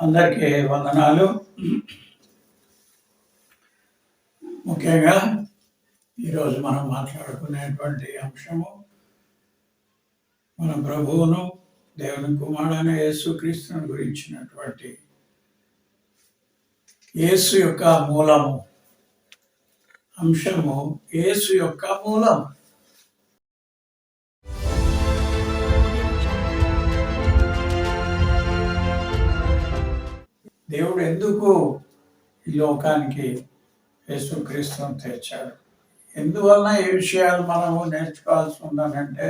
అందరికీ వందనాలు. ముఖ్యంగా ఈరోజు మనం మాట్లాడుకునేటువంటి అంశము మన ప్రభువును దేవుని కుమారుడైన యేసుక్రీస్తుని గురించినటువంటి యేసు యొక్క మూలము. అంశము యేసు యొక్క మూలం దేవుడు ఎందుకు ఈ లోకానికి యేసుక్రీస్తును తెచ్చాడు ఎందువలన ఈ విషయాలు మనము నేర్చుకోవాల్సి ఉందనంటే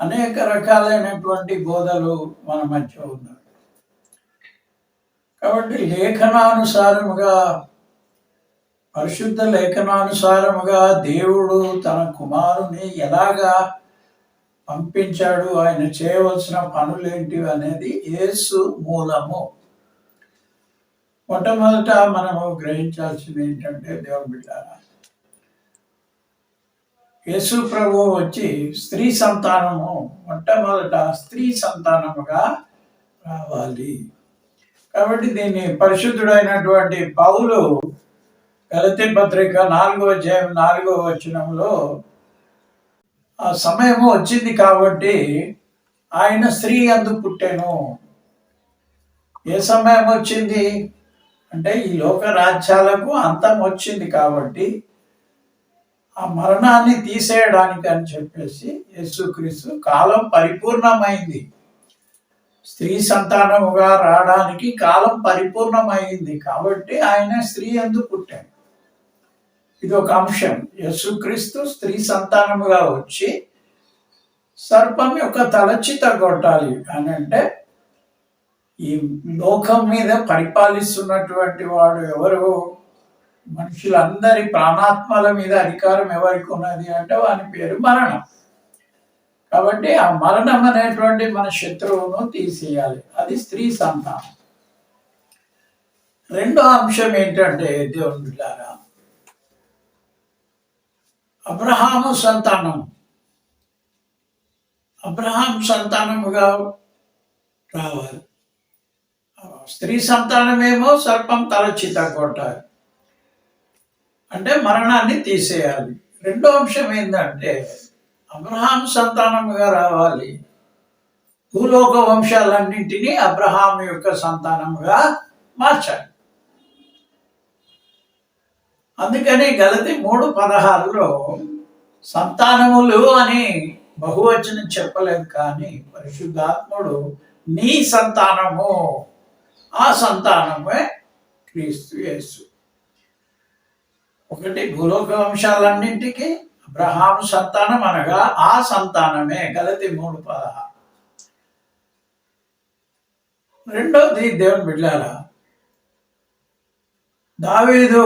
అనేక రకాలైనటువంటి బోధలు మన మధ్య ఉన్నాయి. కాబట్టి లేఖనానుసారముగా పరిశుద్ధ లేఖనానుసారముగా దేవుడు తన కుమారుని ఎలాగా పంపించాడు ఆయన చేయవలసిన పనులేంటివి అనేది యేసు మూలము. మొట్టమొదట మనము గ్రహించాల్సింది ఏంటంటే దేవుని బిడ్డారా యేసు ప్రభు వచ్చి స్త్రీ సంతానము మొట్టమొదట స్త్రీ సంతానముగా రావాలి. కాబట్టి దీన్ని పరిశుద్ధుడైనటువంటి పౌలు గలతి పత్రిక నాలుగో అధ్యాయం నాలుగో వచనంలో ఆ సమయము వచ్చింది కాబట్టి ఆయన స్త్రీ అందు పుట్టాను. ఏ సమయం వచ్చింది? అంటే ఈ లోక రాజ్యాలకు అంతం వచ్చింది కాబట్టి ఆ మరణాన్ని తీసేయడానికి అని చెప్పేసి యేసుక్రీస్తు కాలం పరిపూర్ణమైంది. స్త్రీ సంతానముగా రావడానికి కాలం పరిపూర్ణమైంది కాబట్టి ఆయన స్త్రీ ఎందు పుట్టాడు. ఇది ఒక అంశం. యేసుక్రీస్తు స్త్రీ సంతానముగా వచ్చి సర్పం యొక్క తలచిత కొట్టాలి అని అంటే ఈ లోకం మీద పరిపాలిస్తున్నటువంటి వాడు ఎవరు? మనుషులందరి ప్రాణాత్మల మీద అధికారం ఎవరికి ఉన్నది అంటే వాని పేరు మరణం. కాబట్టి ఆ మరణం అనేటువంటి మన శత్రువును తీసేయాలి. అది స్త్రీ సంతానం. రెండో అంశం ఏంటంటే దేవుని బిడ్డారా అబ్రహాము సంతానం. అబ్రహాం సంతానముగా రావాలి. స్త్రీ సంతానమేమో సర్పం తలచిత కొట్టాలి. అంటే మరణాన్ని తీసేయాలి. రెండో అంశం ఏంటంటే అబ్రహాం సంతానముగా రావాలి. భూలోక వంశాలన్నింటినీ అబ్రహాం యొక్క సంతానముగా మార్చాలి. అందుకని గలతి మూడు పదహారులో సంతానములు అని బహువచనం చెప్పలేదు కానీ పరిశుద్ధాత్ముడు నీ సంతానము ఆ సంతానమే క్రీస్తు యేసు. ఒకటి భూలోక వంశాలన్నింటికి అబ్రహాం సంతానం అనగా ఆ సంతానమే గలతి మూడు పదహారు. రెండోది దేవుని బిడ్డారా దావీదు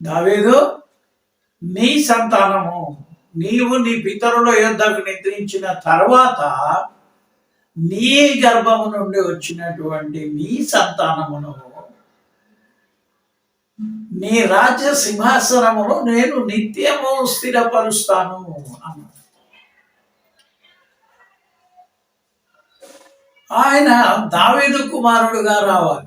దావీదు నీ సంతానము నీవు నీ పితరుల యుద్ధకు నిద్రించిన తర్వాత నీ గర్భము నుండి వచ్చినటువంటి నీ సంతానమును నీ రాజ్య సింహాసనమును నేను నిత్యము స్థిరపరుస్తాను అన్నాడు. ఆయన దావీదు కుమారుడుగా రావాలి.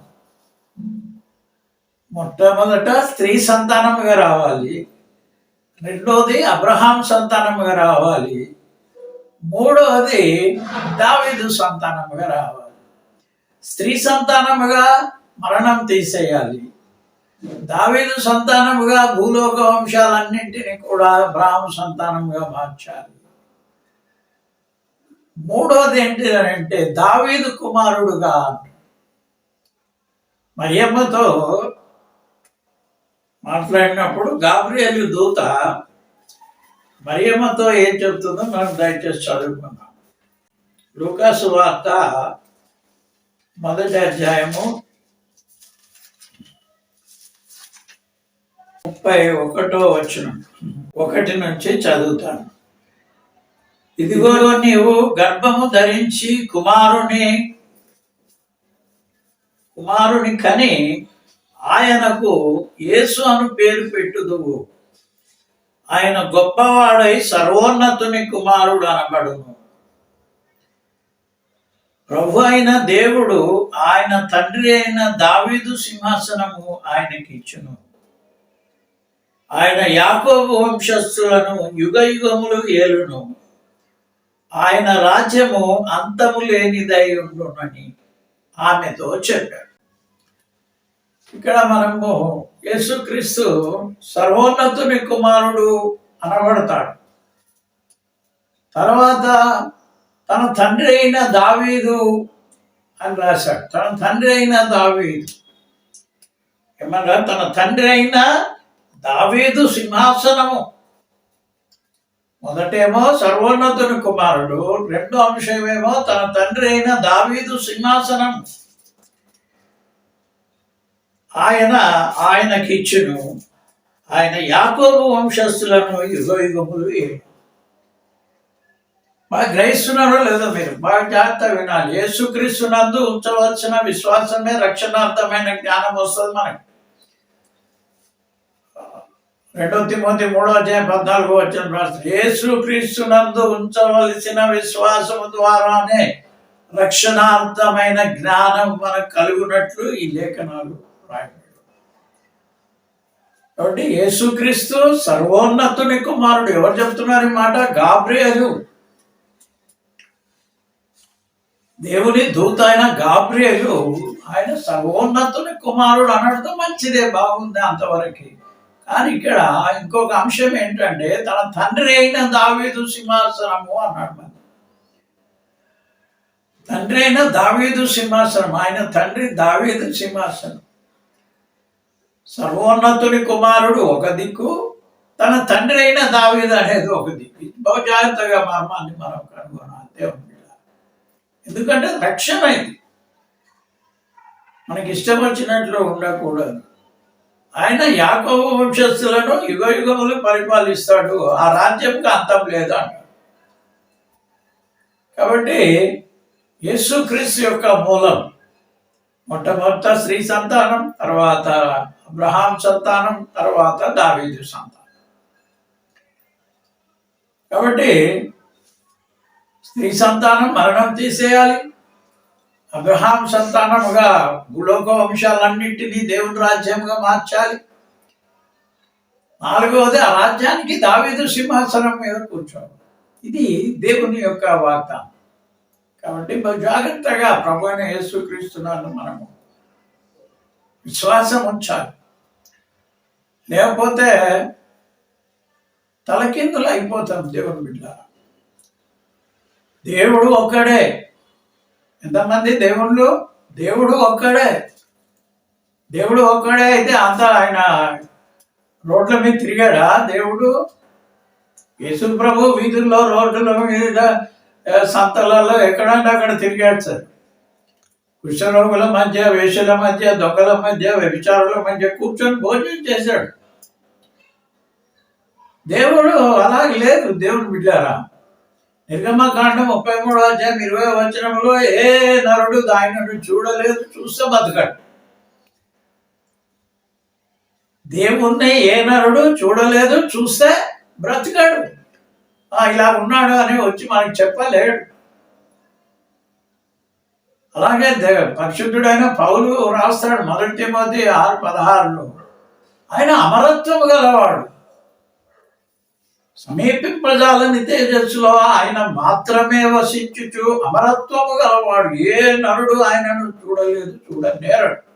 మొట్టమొదట స్త్రీ సంతానముగా రావాలి. రెండోది అబ్రహాం సంతానముగా రావాలి. మూడవది దావీదు సంతానముగా రావాలి. స్త్రీ సంతానముగా మరణం తీసేయాలి. దావీదు సంతానముగా భూలోక వంశాలన్నింటినీ కూడా బ్రాహ్మ సంతానముగా మార్చాలి. మూడోది ఏంటి అంటే దావీదు కుమారుడుగా మరియమ్మతో మాట్లాడినప్పుడు గాబ్రియలు దూత మరియమ్మతో ఏం చెప్తుందో మనం దయచేసి చదువుకుందాం. లూకాసు వార్త మొదటి అధ్యాయము ముప్పై ఒకటో వచ్చిన ఒకటి నుంచి చదువుతాను. ఇదిగో నీవు గర్భము ధరించి కుమారుని కుమారుని కని ఆయనకు యేసు అను పేరు పెట్టుదువు. ఆయన గొప్పవాడై సర్వోన్నతుని కుమారుడు అనబడును. ప్రభు అయిన దేవుడు ఆయన తండ్రి అయిన దావీదు సింహాసనము ఆయనకి ఇచ్చును. ఆయన యాకోబు వంశస్థులను యుగ యుగములు ఏలును. ఆయన రాజ్యము అంతము లేనిదై ఉండునని ఆమెతో చెప్పాడు. ఇక్కడ మనము యేసుక్రీస్తు సర్వోన్నతుని కుమారుడు అనబడతాడు. తర్వాత తన తండ్రి అయిన దావీదు అని రాశాడు. తన తండ్రి అయిన దావీదు. ఏమన్నా తన తండ్రి అయిన దావీదు సింహాసనము. మొదటేమో సర్వోన్నతుని కుమారుడు రెండో అంశమేమో తన తండ్రి అయిన దావీదు సింహాసనం ఆయన ఆయనకిచ్చును. ఆయన యాకోబు వంశస్థులను యుగ యుగములు ఏడు. బాగా గ్రహిస్తున్నారో లేదో మీరు బాగా జాగ్రత్త వినాలి. యేసుక్రీస్తునందు ఉంచవలసిన విశ్వాసమే రక్షణార్థమైన జ్ఞానం వస్తుంది మనకి. రెండో తిమోతి మూడో అధ్యాయం పద్నాలుగో వచ్చిన ప్రార్థన యేసు క్రీస్తునందు ఉంచవలసిన విశ్వాసము ద్వారానే రక్షణార్థమైన జ్ఞానం మనకు కలుగునట్లు ఈ లేఖనాలు రాయబడి కాబట్టి యేసుక్రీస్తు సర్వోన్నతుని కుమారుడు. ఎవరు చెప్తున్నారు ఈ మాట? గాబ్రియలు. దేవుని దూత అయిన గాబ్రియలు ఆయన సర్వోన్నతుని కుమారుడు అనడంతో మంచిదే బాగుంది అంతవరకు. కానీ ఇక్కడ ఇంకొక అంశం ఏంటంటే తన తండ్రి అయిన దావీదు సింహాసనము అన్నాడు మరి. తండ్రి అయిన దావీదు సింహాసనం ఆయన తండ్రి దావీదు సింహాసనం. సర్వోన్నతుని కుమారుడు ఒక దిక్కు తన తండ్రి అయిన దావీదు అనేది ఒక దిక్కు. బహు జాగ్రత్తగా మర్మాన్ని మనం కనుగొనాలి దేవుని ఎందుకంటే రక్షణ ఇది మనకి ఇష్టం వచ్చినట్లు ఉండకూడదు. ఆయన యాకోబు వంశస్థులను యుగ యుగములు పరిపాలిస్తాడు. ఆ రాజ్యంకి అంతం లేదు కాబట్టి కాబట్టి యేసుక్రీస్తు యొక్క మూలం మొట్టమొదట స్త్రీ సంతానం తర్వాత అబ్రహాం సంతానం తర్వాత దావీదు సంతానం కాబట్టి స్త్రీ సంతానం మరణం తీసేయాలి. అబ్రహాం సంతానముగా భూలోక వంశాలన్నింటినీ దేవుని రాజ్యంగా మార్చాలి. నాలుగవది ఆ రాజ్యానికి దావేదు సింహాసనం మీద కూర్చోవాలి. ఇది దేవుని యొక్క వాగ్దానం. కాబట్టి జాగ్రత్తగా ప్రభు అయిన యేసుక్రీస్తున్నాను మనము విశ్వాసం ఉంచాలి. లేకపోతే తలకిందులు అయిపోతాం దేవుని బిడ్డ. దేవుడు ఒక్కడే. ఎంతమంది దేవుళ్ళు? దేవుడు ఒక్కడే. దేవుడు ఒక్కడే అయితే అంత ఆయన రోడ్ల మీద తిరిగాడా? దేవుడు యేసు ప్రభు వీధుల్లో రోడ్ల మీద సంతలలో ఎక్కడంటే అక్కడ తిరిగాడు సార్. కుష్ఠరోగుల మధ్య వేషల మధ్య దొంగల మధ్య వ్యభిచారుల మధ్య కూర్చొని భోజనం చేశాడు. దేవుడు అలాగే లేదు దేవుడు బిడ్డారా. నిర్గమకాండం ముప్పై మూడో అధ్యాయం ఇరవై వచనంలో ఏ నరుడు దాయినడు చూడలేదు చూస్తే బతకడు. దేవుణ్ణి ఏ నరుడు చూడలేదు చూస్తే బ్రతకడు. ఆ, ఇలా ఉన్నాడు అని వచ్చి మనకి చెప్పలేడు. అలాగే దే- పరిశుద్ధుడైన పౌలు రాస్తాడు మొదటి తిమోతి ఆరు పదహారులో. ఆయన అమరత్వం గలవాడు. సమీపింపజాలని తేజస్సులో ఆయన మాత్రమే వసించుచు అమరత్వము గలవాడు. ఏ నరుడు ఆయనను చూడలేదు చూడనేరడు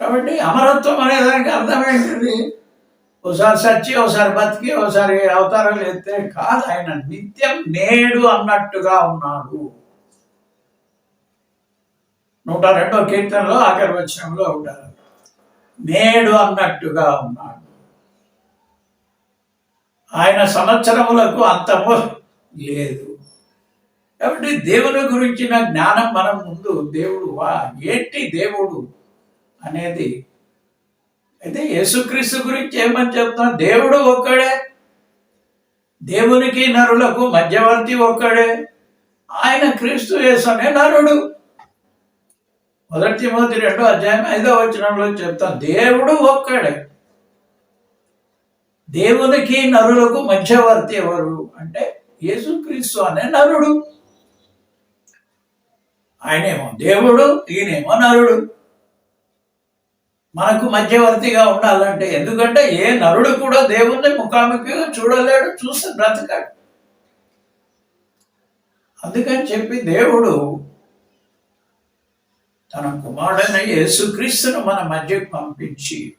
కాబట్టి అమరత్వం అనే దానికి అర్థం ఏంటిది? ఒకసారి సచ్చి ఒకసారి బతికి ఒకసారి అవతారాలు ఎత్తే కాదు ఆయన. నిత్యం నేడు అన్నట్టుగా ఉన్నాడు. నూట రెండో కీర్తనలో ఆఖరి వచనంలో ఉంటారు. నేడు అన్నట్టుగా ఉన్నాడు. ఆయన సంవత్సరములకు అంతము లేదు. కాబట్టి దేవుని గురించిన జ్ఞానం మనం ముందు దేవుడు వా ఏంటి దేవుడు అనేది అయితే యేసుక్రీస్తు గురించి ఏమని చెప్తాం? దేవుడు ఒక్కడే. దేవునికి నరులకు మధ్యవర్తి ఒక్కడే. ఆయన క్రీస్తు యేసు అనే నరుడు. మొదటి మొదటి రెండో అధ్యాయం ఐదో వచనంలో చెప్తాం. దేవుడు ఒక్కడే. దేవునికి నరులకు మధ్యవర్తి ఎవరు? అంటే యేసుక్రీస్తు అనే నరుడు. ఆయనేమో దేవుడు ఈయనేమో నరుడు. మనకు మధ్యవర్తిగా ఉండాలంటే ఎందుకంటే ఏ నరుడు కూడా దేవుణ్ణి ముఖాముఖి చూడలేడు చూసి బ్రతకాడు. అందుకని చెప్పి దేవుడు తన కుమారుడైన యేసుక్రీస్తును మన మధ్యకు పంపించి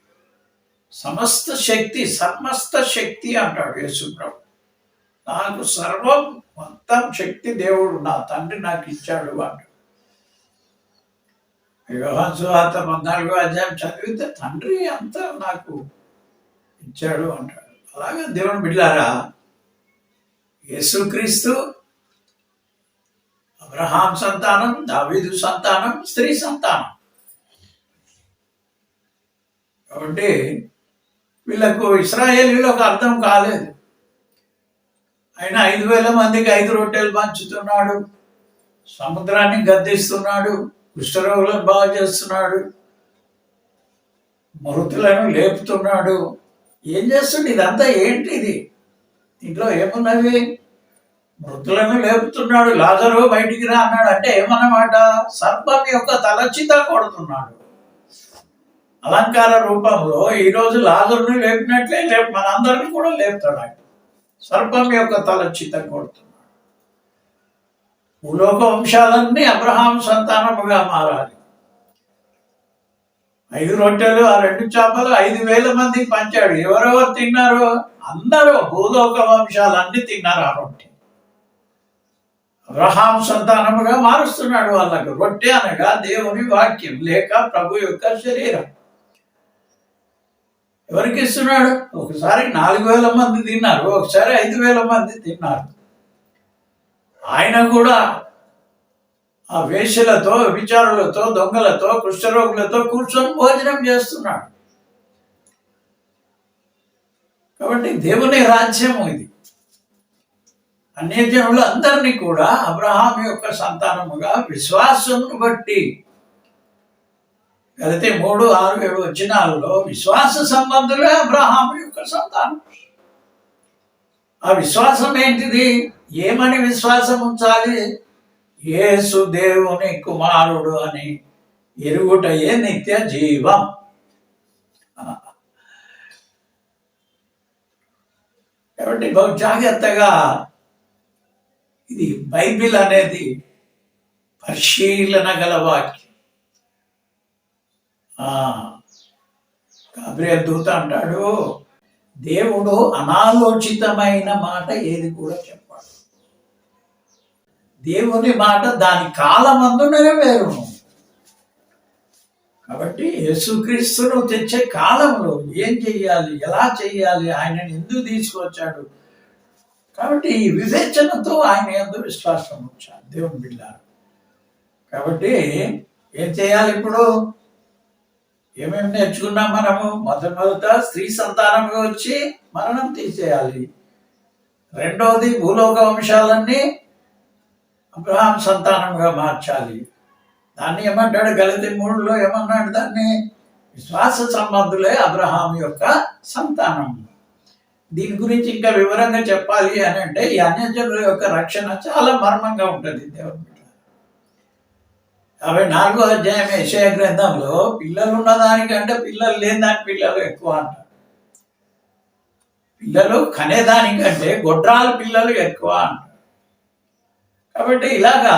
సమస్త శక్తి సమస్త శక్తి అంటాడు యేసుప్రభు. నాకు సర్వం మొత్తం శక్తి దేవుడు నా తండ్రి నాకు ఇచ్చాడు అంటాడు. యోహాన్ సువార్త పద్నాలుగో అధ్యాయం చదివితే తండ్రి అంతా నాకు ఇచ్చాడు అంటాడు. అలాగే దేవుని బిడ్డారా యేసుక్రీస్తు అబ్రహాం సంతానం దావీదు సంతానం స్త్రీ సంతానం. కాబట్టి వీళ్ళకు ఇస్రాయేలీలకు అర్థం కాలేదు. ఆయన ఐదు వేల మందికి ఐదు రొట్టెలు పంచుతున్నాడు సముద్రాన్ని గద్దిస్తున్నాడు కుష్ఠరోగులను బాగు చేస్తున్నాడు. మృతులను లేపుతున్నాడు. ఏం చేస్తుండే ఇదంతా ఏంటి ఇది? ఇంట్లో ఏమున్నది? మృతులను లేపుతున్నాడు. లాజరు బయటికి రా అన్నాడు. అంటే ఏమన్నమాట? సర్పం యొక్క తలచిత కొడుతున్నాడు. అలంకార రూపంలో ఈ రోజు లాజరుని లేపినట్లే లేపు మనందరిని కూడా లేపుతాడు సర్పం యొక్క తలచిత కొడుతున్నాడు. భూలోక వంశాలన్నీ అబ్రహాం సంతానముగా మారాలి. ఐదు రొట్టెలు ఆ రెండు చేపలు ఐదు వేల మందికి పంచాడు. ఎవరెవరు తిన్నారు అందరూ భూలోక వంశాలన్నీ తిన్నారు ఆ రొట్టె. అబ్రహాం సంతానముగా మారుస్తున్నాడు వాళ్ళకు. రొట్టె అనగా దేవుని వాక్యం లేక ప్రభు యొక్క శరీరం. ఎవరికి ఇస్తున్నాడు? ఒకసారి నాలుగు వేల మంది తిన్నారు ఒకసారి ఐదు వేల మంది తిన్నారు. ఆయన కూడా ఆ వేషలతో విచారులతో దొంగలతో కుష్ఠరోగులతో కూర్చొని భోజనం చేస్తున్నాడు. కాబట్టి దేవుని రాజ్యము ఇది. అన్యజనులు అందరినీ కూడా అబ్రహాం యొక్క సంతానముగా విశ్వాసమును బట్టి. గలతే మూడు ఆరు ఏడు వచ్చినాల్లో విశ్వాస సంబంధులే అబ్రహాం యొక్క సంతానం. ఆ విశ్వాసం ఏంటిది? ఏమని విశ్వాసం ఉంచాలి? యేసు దేవుని కుమారుడు అని ఎరుగుటయే నిత్య జీవం. కాబట్టి బహు జాగ్రత్తగా ఇది బైబిల్ అనేది పరిశీలన గల వాక్యం. గాబ్రియల్ దూత అంటాడు దేవుడు అనాలోచితమైన మాట ఏది కూడా చెప్పాడు. దేవుని మాట దాని కాలమందు నెరవేరును. కాబట్టి యేసుక్రీస్తును తెచ్చే కాలంలో ఏం చెయ్యాలి ఎలా చెయ్యాలి ఆయనని ఎందుకు తీసుకొచ్చాడు? కాబట్టి ఈ వివేచనతో ఆయన ఎందు విశ్వాసం వచ్చాడు దేవుని బిడ్డ కాబట్టి ఏం చేయాలి ఇప్పుడు? ఏమేమి నేర్చుకున్నాం మనము? మొదట స్త్రీ సంతానంగా వచ్చి మరణం తీసేయాలి. రెండవది భూలోక వంశాలన్నీ అబ్రహాం సంతానంగా మార్చాలి. దాన్ని ఏమంటాడు? గలతి మూడులో ఏమన్నాడు దాన్ని? విశ్వాస సంబంధులే అబ్రహాం యొక్క సంతానం. దీని గురించి ఇంకా వివరంగా చెప్పాలి అని అంటే ఈ అన్యజనుల యొక్క రక్షణ చాలా మర్మంగా ఉంటుంది దేవుడు. యాభై నాలుగో అధ్యాయం యశయ గ్రంథంలో పిల్లలు ఉన్నదానికంటే పిల్లలు లేని దాని పిల్లలు ఎక్కువ అంటారు పిల్లలు కనేదానికంటే గొడ్రాల పిల్లలు ఎక్కువ అంటారు కాబట్టి ఇలాగా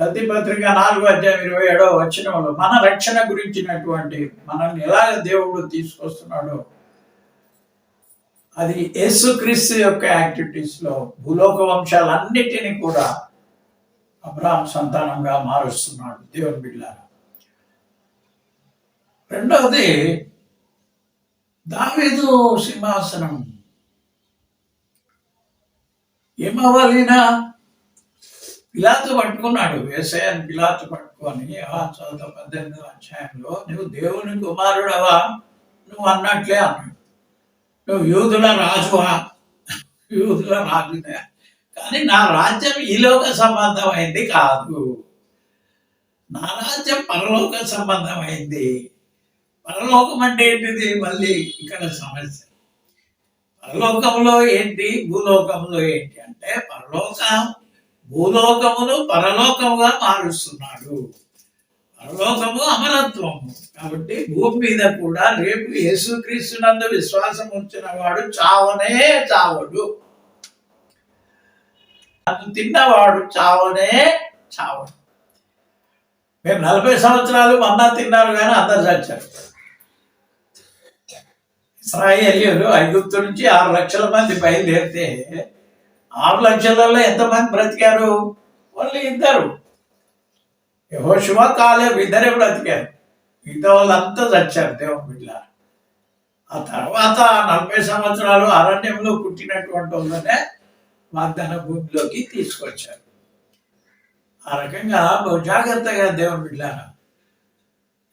కల్తీ పత్రిక నాలుగో అధ్యాయం ఇరవై ఏడో వచ్చినంలో మన రక్షణ గురించినటువంటి మనల్ని ఎలాగ దేవుడు తీసుకొస్తున్నాడో అది యేసుక్రీస్తు యొక్క యాక్టివిటీస్లో భూలోక వంశాలన్నిటినీ కూడా అబ్రాహం సంతానంగా మారుస్తున్నాడు దేవుని బిడ్డ రెండవది దావేదు సింహాసనం. ఏమవ్వాలినా పిలాతు పట్టుకున్నాడు. వ్యవసాయాన్ని పిలాతు పట్టుకొని ఆ చదువుత పద్దెనిమిదో అధ్యాయంలో నువ్వు దేవుని కుమారుడవా? నువ్వు అన్నట్లే అన్నాడు. నువ్వు యూదుల రాజువా? యూదుల రాజునే కానీ నా రాజ్యం ఈ లోక సంబంధమైంది కాదు. నా రాజ్యం పరలోక సంబంధమైంది. పరలోకం అంటే ఏంటిది? మళ్ళీ ఇక్కడ సమస్య. పరలోకంలో ఏంటి? భూలోకంలో ఏంటి అంటే పరలోకం భూలోకమును పరలోకముగా మారుస్తున్నాడు. పరలోకము అమరత్వము. కాబట్టి భూమి మీద కూడా రేపు యేసుక్రీస్తునందు విశ్వాసం ఉంచిన వాడు చావనే చావడు. అది తిన్నవాడు చావనే చావడు మీరు నలభై సంవత్సరాలు మన్నా తిన్నారు కానీ అందరు చచ్చారు. ఇస్రాయేలీయులు ఐగుప్తు నుంచి ఆరు లక్షల మంది బయలుదేరితే ఆరు లక్షలలో ఎంతమంది బ్రతికారు? ఓన్లీ ఇద్దరు. యహోశివ కాలేబు ఇద్దరే బ్రతికారు. మిగతా వాళ్ళంతా చచ్చారు దేవుని బిడ్డ. ఆ తర్వాత నలభై సంవత్సరాలు అరణ్యంలో పుట్టినటువంటి వాళ్ళనే వాగ్దాన భూమిలోకి తీసుకొచ్చారు. ఆ రకంగా బహు జాగ్రత్తగా దేవుని బిడ్డారా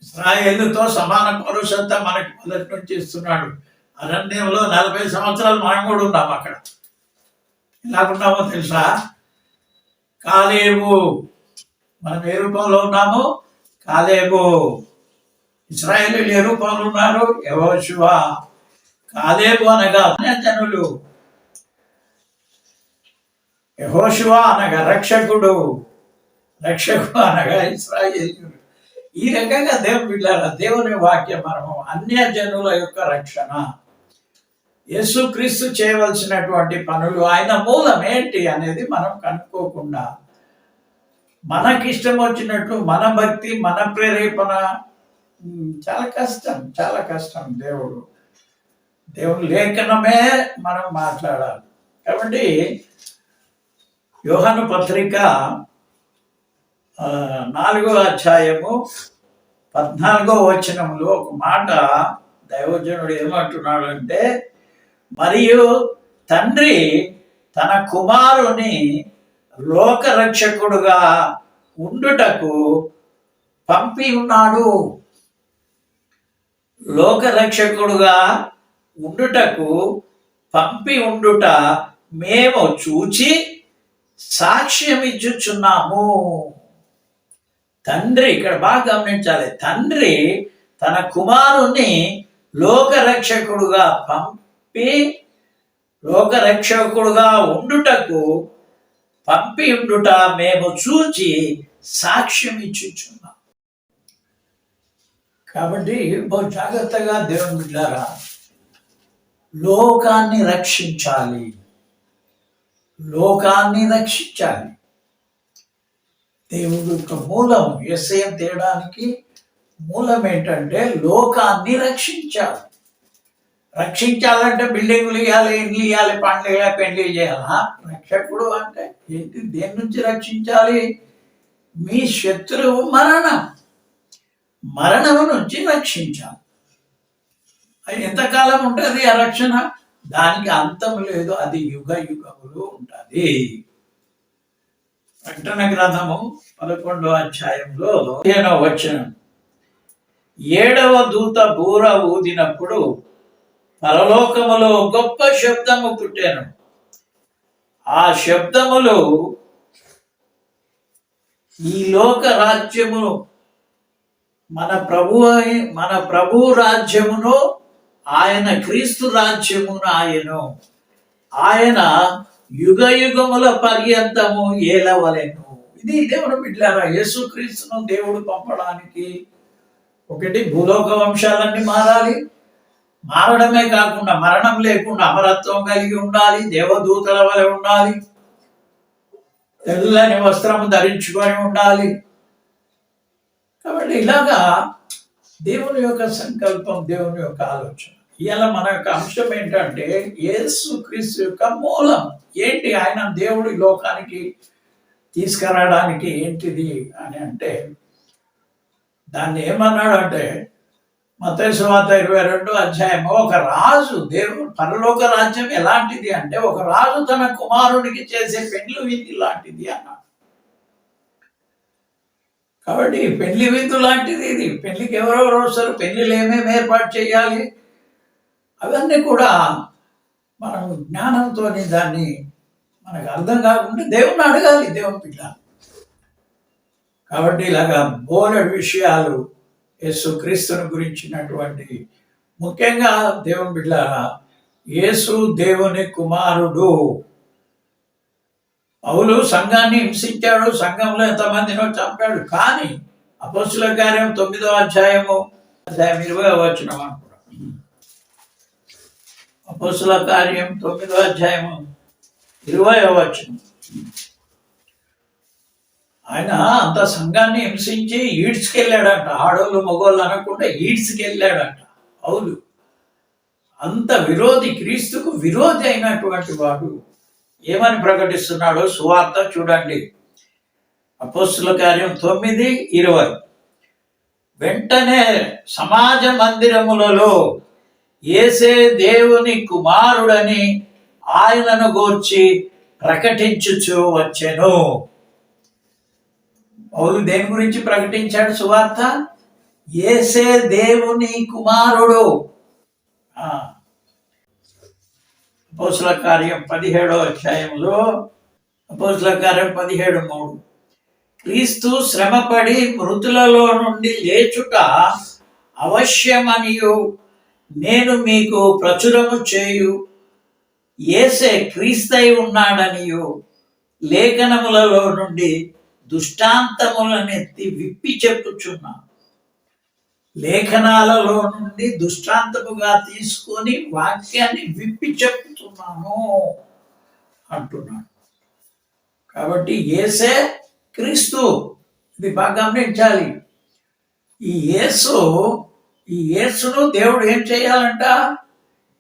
ఇస్రాయేలుతో సమాన పౌరుషంతా మనకి మొదటి నుంచి ఇస్తున్నాడు. అరణ్యంలో నలభై సంవత్సరాలు మనం కూడా ఉన్నాం అక్కడ. ఎలాగున్నామో తెలుసా? కాలేబు మనం ఏ రూపంలో ఉన్నాము? కాలేబు. ఇస్రాయేలు ఏ రూపంలో ఉన్నారు? యహోశివ కాలేబు అనగా జనులు యహోశివ అనగా రక్షకుడు. రక్షకుడు అనగా ఇస్రాయేలు ఈ రకంగా దేవుని బిడ్డారా దేవుని వాక్యం మనము అన్య జనుల యొక్క రక్షణ. యేసుక్రీస్తు చేయవలసినటువంటి పనులు ఆయన మూలం ఏంటి అనేది మనం కనుక్కోకుండా మనకిష్టం వచ్చినట్టు మన భక్తి మన ప్రేరేపణ చాలా కష్టం చాలా కష్టం దేవుడు. దేవుడు లేఖనమే మనం మాట్లాడాలి. కాబట్టి యోహాను పత్రిక నాలుగో అధ్యాయము పద్నాలుగో వచనంలో ఒక మాట దైవజనుడు ఏమంటున్నాడు అంటే మరియు తండ్రి తన కుమారుని లోకరక్షకుడుగా ఉండుటకు పంపి ఉన్నాడు. లోకరక్షకుడుగా ఉండుటకు పంపి ఉండుట మేము చూచి సాక్ష్యం ఇచ్చుచున్నాము తండ్రి ఇక్కడ బాగా గమనించాలి. తండ్రి తన కుమారుని లోకరక్షకుడుగా పంపి లోకరక్షకుడుగా ఉండుటకు పంపి ఉండుట మేము చూచి సాక్ష్యం ఇచ్చుచున్నాం కాబట్టి బహు జాగ్రత్తగా దేవుని బిడ్డారా లోకాన్ని రక్షించాలి. లోకాన్ని రక్షించాలి. దేవుడు యొక్క మూలం ఎస్ఐం తేయడానికి మూలం ఏంటంటే లోకాన్ని రక్షించాలి. రక్షించాలంటే బిల్డింగ్లు ఇవ్వాలి ఇండ్లు ఇవ్వాలి పండ్లు పెళ్ళి చేయాలా రక్షకుడు అంటే ఏంటి? దేని నుంచి రక్షించాలి? మీ శత్రువు మరణం. మరణము నుంచి రక్షించాలి. అది ఎంతకాలం ఉంటుంది ఆ రక్షణ? దానికి అంతం లేదు అది యుగ యుగములు ఉంటుంది. ప్రకటన గ్రంథము పదకొండవ అధ్యాయంలో పదిహేనవ వచనం. ఏడవ దూత బూర ఊదినప్పుడు పరలోకములో గొప్ప శబ్దము పుట్టాను. ఆ శబ్దములు ఈ లోక రాజ్యమును మన ప్రభు మన ప్రభు రాజ్యమును ఆయన క్రీస్తు రాజ్యమును ఆయను. ఆయన యుగ యుగముల పర్యంతము ఏలవలేను. ఇది దేవుడు బిడ్డారా యేసుక్రీస్తును దేవుడు పంపడానికి ఒకటి భూలోక వంశాలన్నీ మారాలి. మారడమే కాకుండా మరణం లేకుండా అమరత్వం కలిగి ఉండాలి దేవదూతల వలె ఉండాలి తెల్లని వస్త్రము ధరించుకొని ఉండాలి. కాబట్టి ఇలాగా దేవుని యొక్క సంకల్పం దేవుని యొక్క ఆలోచన. ఇలా మన యొక్క అంశం ఏంటంటే యేసు క్రీస్తు యొక్క మూలం. ఏంటి? ఆయన దేవుడి లోకానికి తీసుకురావడానికి ఏంటిది అని అంటే దాన్ని ఏమన్నాడు అంటే మతేశ్వాత ఇరవై రెండు అధ్యాయం ఒక రాజు దేవుడు పరలోక రాజ్యం ఎలాంటిది అంటే ఒక రాజు తన కుమారునికి చేసే పెండ్లు వింది లాంటిది అన్నాడు. కాబట్టి పెళ్ళి విందు లాంటిది ఇది. పెళ్ళికి ఎవరెవరు వస్తారు? పెళ్ళిలు ఏమేమి ఏర్పాటు చేయాలి? అవన్నీ కూడా మనం జ్ఞానంతో దాన్ని మనకు అర్థం కాకుండా దేవుణ్ణి అడగాలి దేవుని పిల్ల. కాబట్టి ఇలాగా బోలెడు విషయాలు యేసు క్రీస్తుని గురించినటువంటి ముఖ్యంగా దేవుని బిడ్డ యేసు దేవుని కుమారుడు. పౌలు సంఘాన్ని హింసించాడు సంఘంలో ఎంతమందినో చంపాడు. కానీ అపోస్తుల కార్యం తొమ్మిదో అధ్యాయము అధ్యాయం ఇరవై వచ్చిన అపోస్తుల కార్యం తొమ్మిదో అధ్యాయము ఇరవై వచ్చిన ఆయన అంత సంఘాన్ని హింసించి ఈడ్చుకెళ్ళాడంట. ఆడోళ్ళు మగోళ్ళు అనకుండా ఈడ్చుకెళ్ళాడంట అవును అంత విరోధి క్రీస్తుకు విరోధి అయినటువంటి వాడు. ఏమని ప్రకటిస్తున్నాడో సువార్త చూడండి. అపోస్తుల కార్యం తొమ్మిది ఇరవై. వెంటనే సమాజ మందిరములలో ఏసే దేవుని కుమారుడని ఆయనను గూర్చి ప్రకటించుచు వచ్చెను. పౌలు దేని గురించి ప్రకటించాడు సువార్త? ఏసే దేవుని కుమారుడు. అపోసుల కార్యం పదిహేడో అధ్యాయంలో అపోసుల కార్యం పదిహేడు మూడు. క్రీస్తు శ్రమపడి మృతులలో నుండి లేచుట అవశ్యమనియు. నేను మీకు ప్రచురము చేయు. ఏసే క్రీస్తై ఉన్నాడనియు. లేఖనములలో నుండి దుష్టాంతములనెత్తి విప్పి చెప్పుచున్నాను లేఖనాలలో నుండి దృష్టాంతముగా తీసుకొని వాక్యాన్ని విప్పి చెప్తున్నాను అంటున్నాడు. కాబట్టి ఏసే క్రీస్తు ఇది బాగా గమనించాలి. ఈ యేసు ఈ యేసును దేవుడు ఏం చేయాలంట?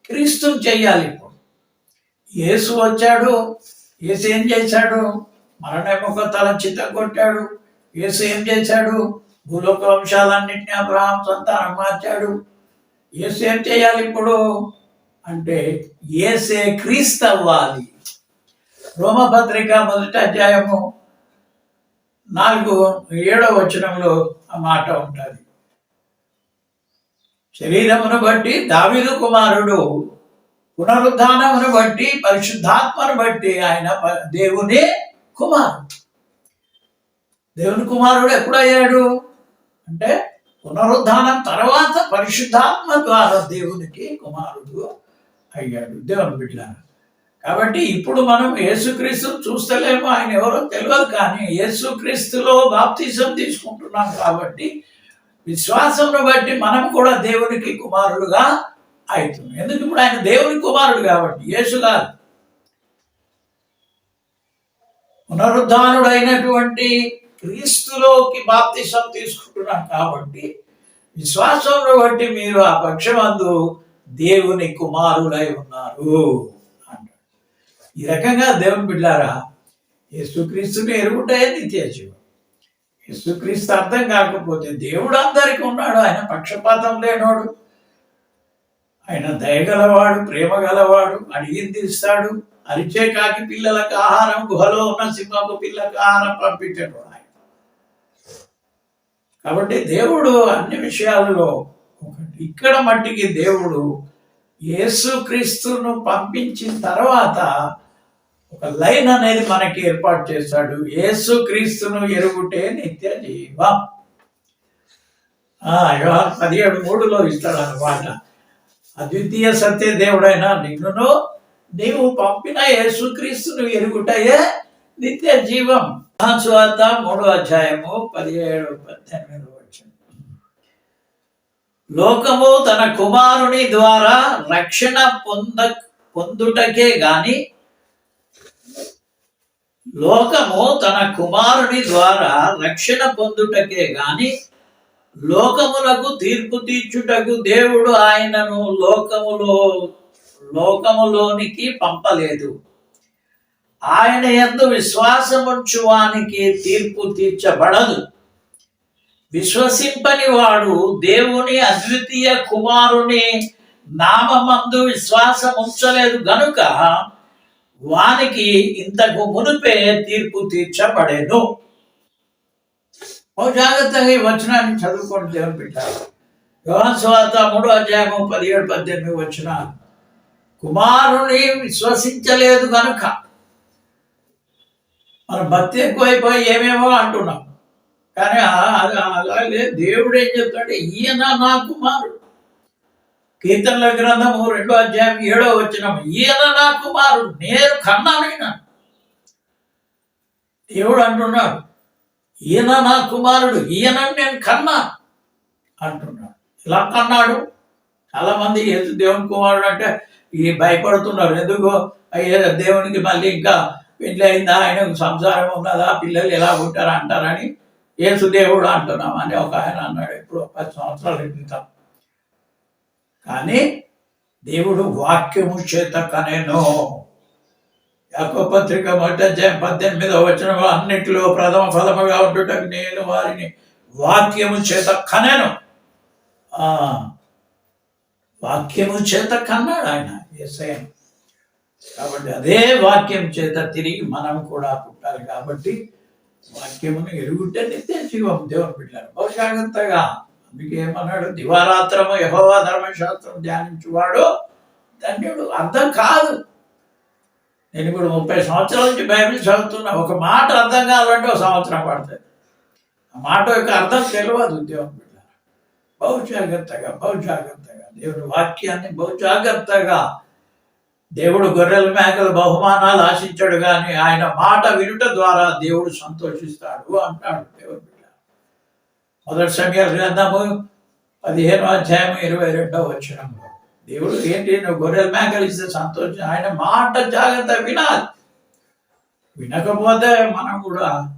క్రీస్తుని చేయాలి ఇప్పుడు. యేసు వచ్చాడు యేసు ఏం చేశాడు? మరణముఖ తల చిత్త కొట్టాడు యేసు ఏం చేశాడు? భూలోక వంశాలన్నింటినీ అబ్రహాం సంతానం మార్చాడు. ఏసేం చేయాలి ఇప్పుడు? అంటే ఏసే క్రీస్తవ్వాలి రోమపత్రిక మొదటి అధ్యాయము నాలుగు ఏడవ వచనంలో ఆ మాట ఉంటుంది. శరీరమును బట్టి దావిదు కుమారుడు పునరుద్ధానమును బట్టి పరిశుద్ధాత్మను బట్టి ఆయన దేవుని కుమారుడు. దేవుని కుమారుడు ఎప్పుడయ్యాడు అంటే పునరుద్ధానం తర్వాత పరిశుద్ధాత్మ ద్వారా దేవునికి కుమారుడు అయ్యాడు. దేవుని బిడ్డ కాబట్టి ఇప్పుడు మనం యేసుక్రీస్తు చూస్తలేమో ఆయన ఎవరో తెలియదు కానీ యేసుక్రీస్తులో బాప్తిజం తీసుకుంటున్నాం కాబట్టి విశ్వాసంను బట్టి మనం కూడా దేవునికి కుమారుడుగా అవుతున్నాం. ఎందుకు ఇప్పుడు ఆయన దేవుని కుమారుడు కాబట్టి? యేసు కాదు పునరుద్ధానుడైనటువంటి క్రీస్తులోకి బాప్తిసం తీసుకుంటున్నాం కాబట్టి విశ్వాసంలో బట్టి మీరు ఆ పక్షమందు దేవుని కుమారులై ఉన్నారు అంటాడు. ఈ రకంగా దేవుని బిడ్డారా యేసుక్రీస్తుని ఎరుగుటే నిత్య జీవం? యేసుక్రీస్తు అర్థం కాకపోతే దేవుడు అందరికీ ఉన్నాడు ఆయన పక్షపాతం లేనోడు. ఆయన దయగలవాడు ప్రేమ గలవాడు అడిగింది ఇస్తాడు. అరిచే కాకి పిల్లలకు ఆహారం గుహలో ఉన్న సింహపు పిల్లలకు ఆహారం పంపించాడు కాబట్టి దేవుడు అన్ని విషయాలలో ఒకటి. ఇక్కడ మట్టికి దేవుడు యేసుక్రీస్తును పంపించిన తర్వాత ఒక లైన్ అనేది మనకి ఏర్పాటు చేశాడు. యేసుక్రీస్తును ఎరుగుటే నిత్య జీవం. ఆ, పదిహేడు మూడులో ఇస్తాడు అనమాట అద్వితీయ సత్య దేవుడైన నిన్నును నీవు పంపిన యేసుక్రీస్తును ఎరుగుటయే నిత్య జీవం. సువార్త మూడో అధ్యాయము పదిహేడు పద్దెనిమిది వచ్చిన లోకము తన కుమారుని ద్వారా రక్షణ పొంద పొందుటకే గాని లోకము తన కుమారుని ద్వారా రక్షణ పొందుటకే గాని లోకములకు తీర్పు తీర్చుటకు దేవుడు ఆయనను లోకములో లోకములోనికి పంపలేదు. ఆయన ఎందు విశ్వాసముంచువానికి తీర్పు తీర్చబడదు. విశ్వసింపని వాడు దేవుని అద్వితీయ కుమారుని నామందు విశ్వాసముంచలేదు గనుక వానికి ఇంతకు మునుపే తీర్పు తీర్చబడేను. ఓ జాగ్రత్తగా ఈ వచనాన్ని చదువుకోండి దేవుని పెట్టారు యోహాన్ స్వాత మూడో అధ్యాయము పదిహేడు పద్దెనిమిది వచ్చిన కుమారుని విశ్వసించలేదు కనుక మన భక్తి ఎక్కువైపోయి ఏమేమో అంటున్నాం. కానీ అది అలాగే దేవుడు ఏం చెప్తాడు ఈయన నా కుమారుడు. కీర్తనల గ్రంథము రెండో అధ్యాయం ఏడో వచ్చిన ఈయన నా కుమారుడు నేను కన్నానైనా. దేవుడు అంటున్నాడు ఈయన నా కుమారుడు ఈయన నేను కన్నా అంటున్నాడు. ఇలా కన్నాడు? చాలా మంది యేసు దేవుని కుమారుడు అంటే ఈ భయపడుతున్నారు. ఎందుకు అయ్యే దేవునికి మళ్ళీ ఇంకా పెళ్ళి అయిందా ఆయనకు సంసారం ఉన్నదా? పిల్లలు ఎలా ఉంటారా అంటారని యేసుదేవుడు అంటున్నాం అని ఒక ఆయన అన్నాడు ఇప్పుడు పది సంవత్సరాల క్రితం కానీ దేవుడు వాక్యము చేత కనేను. యాకో పత్రిక మొదటి అధ్యాయం పద్దెనిమిదవ వచనం అన్నిటిలో ప్రథమ ఫలముగా ఉండుటకు నేను వారిని వాక్యము చేత కనెను. ఆ వాక్యము చేత కన్నాడు ఆయన ఎస్ఐను కాబట్టి అదే వాక్యం చేత తిరిగి మనం కూడా పుట్టాలి కాబట్టి వాక్యమును ఎరుగుంటే నిత్య జీవం దేవుని బిడ్డారు బహుశాగంతగా అందుకే ఏమన్నాడు? దివారాత్రము యహోవా ధర్మశాస్త్రం ధ్యానించువాడు. ధన్యుడు. అర్థం కాదు. నేను ఇప్పుడు ముప్పై సంవత్సరాల నుంచి బైబిల్ చదువుతున్నా. ఒక మాట అర్థం కావాలంటే ఒక సంవత్సరం పడుతుంది. ఆ మాట యొక్క అర్థం తెలియదు దేవుని బిడ్డ బహు జాగ్రత్తగా బహు జాగ్రత్తగా వాక్యాన్ని బహు జాగ్రత్తగా దేవుడు గొర్రెల మేకల బహుమానాలు ఆశించాడు కానీ ఆయన మాట వినుట ద్వారా దేవుడు సంతోషిస్తాడు అంటాడు దేవుడు బిడ్డ. మొదటి సమయాల గ్రంథము పదిహేను అధ్యాయం ఇరవై రెండవ వచ్చినంలో దేవుడు ఏంటి? నువ్వు గొర్రెల మేకలు ఇస్తే సంతోషం. ఆయన మాట జాగ్రత్త వినాలి. వినకపోతే మనం కూడా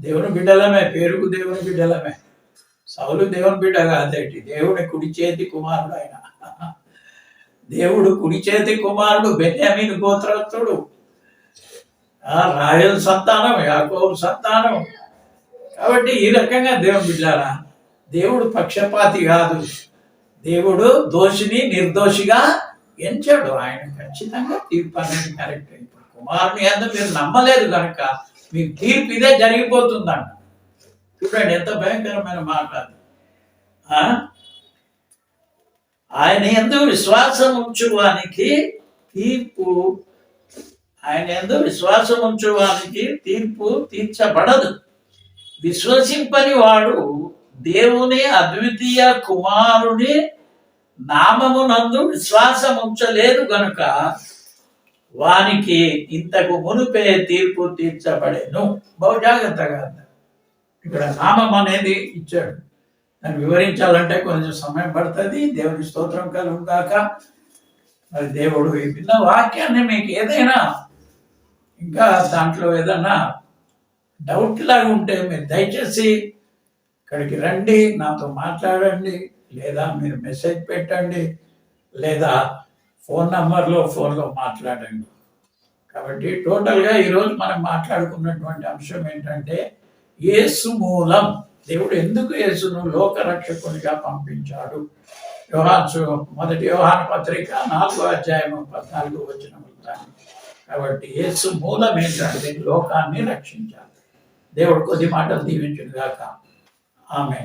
దేవుని బిడ్డలమే పేరుకు దేవుని బిడ్డలమే. సౌలు దేవుని బిడ్డ కాదేటి దేవుని కుడి చేతి కుమారుడు ఆయన. దేవుడు కుడి చేతి కుమారుడు బెన్యామీన్ గోత్రస్తుడు. ఆ రాయల్ సంతానం యాకోబు సంతానం. కాబట్టి ఈ రకంగా దేవుని బిడ్డారా దేవుడు పక్షపాతి కాదు. దేవుడు దోషిని నిర్దోషిగా ఎంచాడు. ఆయన ఖచ్చితంగా తీర్పు అనేది కరెక్ట్ ఇప్పుడు కుమారుని అందు మీరు నమ్మలేదు కనుక మీ తీర్పు ఇదే జరిగిపోతుందంట. చూడండి ఎంత భయంకరమైన మాట ఆ? ఆయన ఎందు విశ్వాసం ఉంచువానికి తీర్పు ఆయన ఎందు విశ్వాసం ఉంచువానికి తీర్పు తీర్చబడదు. విశ్వసింపని వాడు దేవుని అద్వితీయ కుమారుని నామమునందు విశ్వాసం ఉంచలేదు గనుక వానికి ఇంతకు మునుపే తీర్పు తీర్చబడేను. బహు జాగ్రత్తగా ఇక్కడ నామం అనేది ఇచ్చాడు. దాన్ని వివరించాలంటే కొంచెం సమయం పడుతుంది. దేవుని స్తోత్రం కలుగుగాక. మరి దేవుడు ఈ విన్న వాక్యాన్ని మీకు ఏదైనా ఇంకా దాంట్లో ఏదైనా డౌట్ లాగా ఉంటే మీరు దయచేసి ఇక్కడికి రండి నాతో మాట్లాడండి లేదా మీరు మెసేజ్ పెట్టండి లేదా ఫోన్ నంబర్లో ఫోన్లో మాట్లాడండి. కాబట్టి టోటల్గా ఈరోజు మనం మాట్లాడుకున్నటువంటి అంశం ఏంటంటే యేసు మూలం. దేవుడు ఎందుకు యేసును లోకరక్షకునిగా పంపించాడు? యోహాన్ మొదటి వ్యవహార పత్రిక నాలుగో అధ్యాయము పద్నాలుగు వచ్చిన కాబట్టి యేసు మూలం ఏంటంటే లోకాన్ని రక్షించాలి. దేవుడు కొద్ది మాటలు దీవించుగాక ఆమె